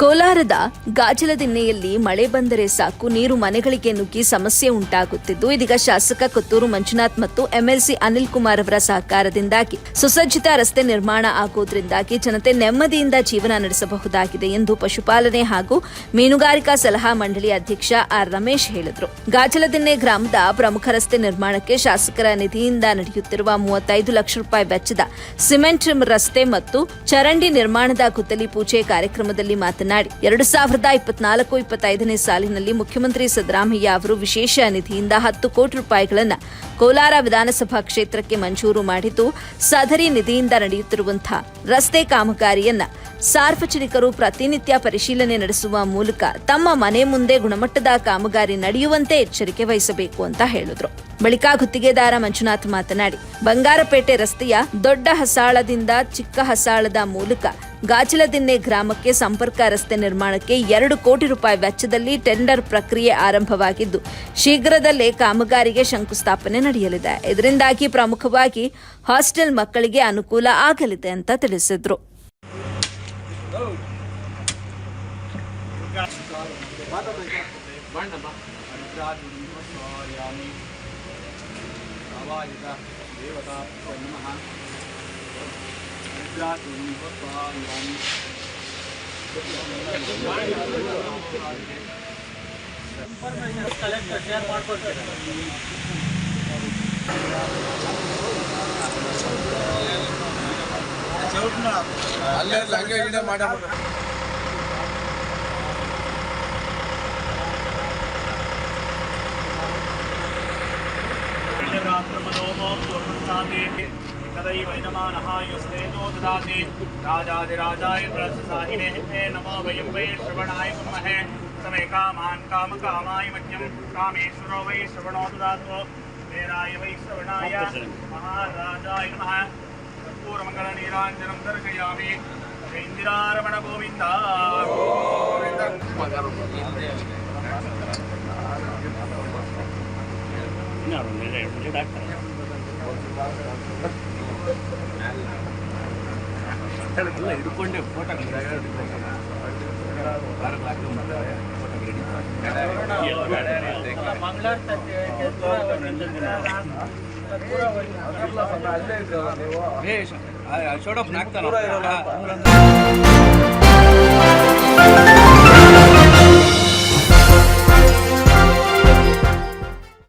ಕೋಲಾರದ ಗಾಜಲದಿನ್ನೆಯಲ್ಲಿ ಮಳೆ ಬಂದರೆ ಸಾಕು, ನೀರು ಮನೆಗಳಿಗೆ ನುಗ್ಗಿ ಸಮಸ್ಯೆ ಉಂಟಾಗುತ್ತಿದ್ದು, ಇದೀಗ ಶಾಸಕ ಕುತ್ತೂರು ಮಂಜುನಾಥ್ ಮತ್ತು ಎಂಎಲ್ಸಿ ಅನಿಲ್ ಕುಮಾರ್ ಅವರ ಸಹಕಾರದಿಂದಾಗಿ ಸುಸಜ್ಜಿತ ರಸ್ತೆ ನಿರ್ಮಾಣ ಆಗುವುದರಿಂದಾಗಿ ಜನತೆ ನೆಮ್ಮದಿಯಿಂದ ಜೀವನ ನಡೆಸಬಹುದಾಗಿದೆ ಎಂದು ಪಶುಪಾಲನೆ ಹಾಗೂ ಮೀನುಗಾರಿಕಾ ಸಲಹಾ ಮಂಡಳಿ ಅಧ್ಯಕ್ಷ ಆರ್ ರಮೇಶ್ ಹೇಳಿದರು. ಗಾಜಲದಿನ್ನೆ ಗ್ರಾಮದ ಪ್ರಮುಖ ರಸ್ತೆ ನಿರ್ಮಾಣಕ್ಕೆ ಶಾಸಕರ ನಿಧಿಯಿಂದ ನಡೆಯುತ್ತಿರುವ ಮೂವತ್ತೈದು ಲಕ್ಷ ರೂಪಾಯಿ ವೆಚ್ಚದ ಸಿಮೆಂಟ್ ರಸ್ತೆ ಮತ್ತು ಚರಂಡಿ ನಿರ್ಮಾಣದ ಗುದ್ದಲಿ ಪೂಜೆ ಕಾರ್ಯಕ್ರಮದಲ್ಲಿ ಮಾತನಾಡಿ ಎರಡು ಸಾವಿರದ ಇಪ್ಪತ್ನಾಲ್ಕು ಇಪ್ಪತ್ತೈದನೇ ಸಾಲಿನಲ್ಲಿ ಮುಖ್ಯಮಂತ್ರಿ ಸಿದ್ದರಾಮಯ್ಯ ಅವರು ವಿಶೇಷ ನಿಧಿಯಿಂದ ಹತ್ತು ಕೋಟಿ ರೂಪಾಯಿಗಳನ್ನು ಕೋಲಾರ ವಿಧಾನಸಭಾ ಕ್ಷೇತ್ರಕ್ಕೆ ಮಂಜೂರು ಮಾಡಿದ್ದು, ಸದರಿ ನಿಧಿಯಿಂದ ನಡೆಯುತ್ತಿರುವಂತಹ ರಸ್ತೆ ಕಾಮಗಾರಿಯನ್ನ ಸಾರ್ವಜನಿಕರು ಪ್ರತಿನಿತ್ಯ ಪರಿಶೀಲನೆ ನಡೆಸುವ ಮೂಲಕ ತಮ್ಮ ಮನೆ ಮುಂದೆ ಗುಣಮಟ್ಟದ ಕಾಮಗಾರಿ ನಡೆಯುವಂತೆ ಎಚ್ಚರಿಕೆ ವಹಿಸಬೇಕು ಅಂತ ಹೇಳಿದ್ರು. ಬಳಿಕ ಗುತ್ತಿಗೆದಾರ ಮಂಜುನಾಥ್ ಮಾತನಾಡಿ, ಬಂಗಾರಪೇಟೆ ರಸ್ತೆಯ ದೊಡ್ಡ ಹಸಾಳದಿಂದ ಚಿಕ್ಕ ಹಸಾಳದ ಮೂಲಕ ಗಾಜಲದಿನ್ನೆ ಗ್ರಾಮಕ್ಕೆ ಸಂಪರ್ಕ ರಸ್ತೆ ನಿರ್ಮಾಣಕ್ಕೆ ಎರಡು ಕೋಟಿ ರೂಪಾಯಿ ವೆಚ್ಚದಲ್ಲಿ ಟೆಂಡರ್ ಪ್ರಕ್ರಿಯೆ ಆರಂಭವಾಗಿದ್ದು, ಶೀಘ್ರದಲ್ಲೇ ಕಾಮಗಾರಿಗೆ ಶಂಕುಸ್ಥಾಪನೆ ನಡೆಯಲಿದೆ. ಇದರಿಂದಾಗಿ ಪ್ರಮುಖವಾಗಿ ಹಾಸ್ಟೆಲ್ ಮಕ್ಕಳಿಗೆ ಅನುಕೂಲ ಆಗಲಿದೆ ಅಂತ ತಿಳಿಸಿದ್ರು. ದೇವತಾಭ್ಯೋ ನಮಃ ವಿದ್ಯಾತುನಿವತ್ವಾಯಾಮಿ ಅಲ್ಲೇ ಹಂಗೆ ಗಿಡ ಮಾಡಬೇಕು कदैवैनमानः युस्तेजो ददाति। राजाधिराजाय प्रससाहिने। हे नमो वयं वै श्रवणाय कुर्महे समे कामान् कामकामाय मह्यं कामेश्वरो वै श्रवणो ददातु। वेराय वै श्रवणाय महाराजाय नमः। कर्पूरमङ्गलनीराञ्जनं दर्शयामि। इन्दिरारमण गोविन्द। ಹಿಡ್ಕೊಂಡೆ ಫೋಟೋ ಶೋಡಪ್ ನಾಕ್ತಾನ